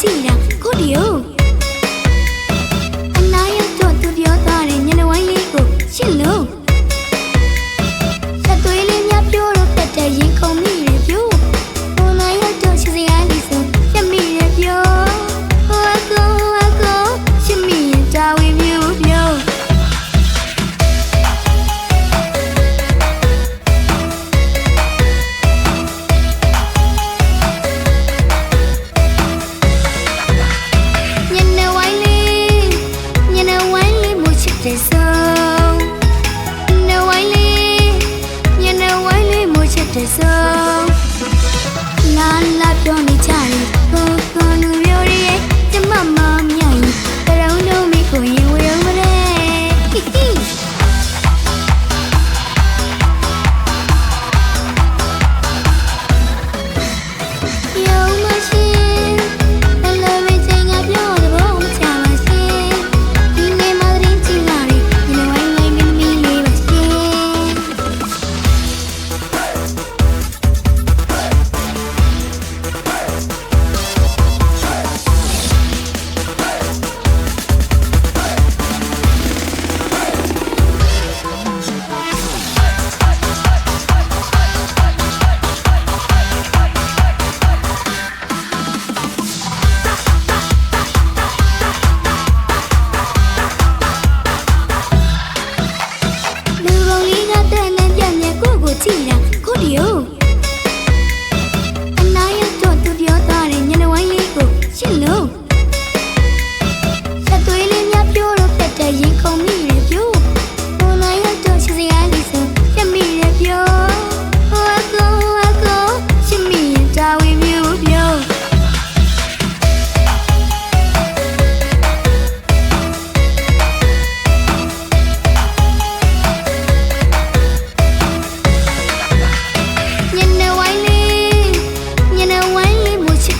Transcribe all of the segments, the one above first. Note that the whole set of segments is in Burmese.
ကြည့်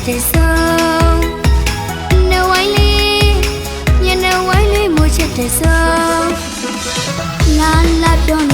တဲ့ဆုံးနှဝိုင်းလေးညနှဝိုင်းလေးမိုးချက်တဲ့ဆုံးလာလာတော့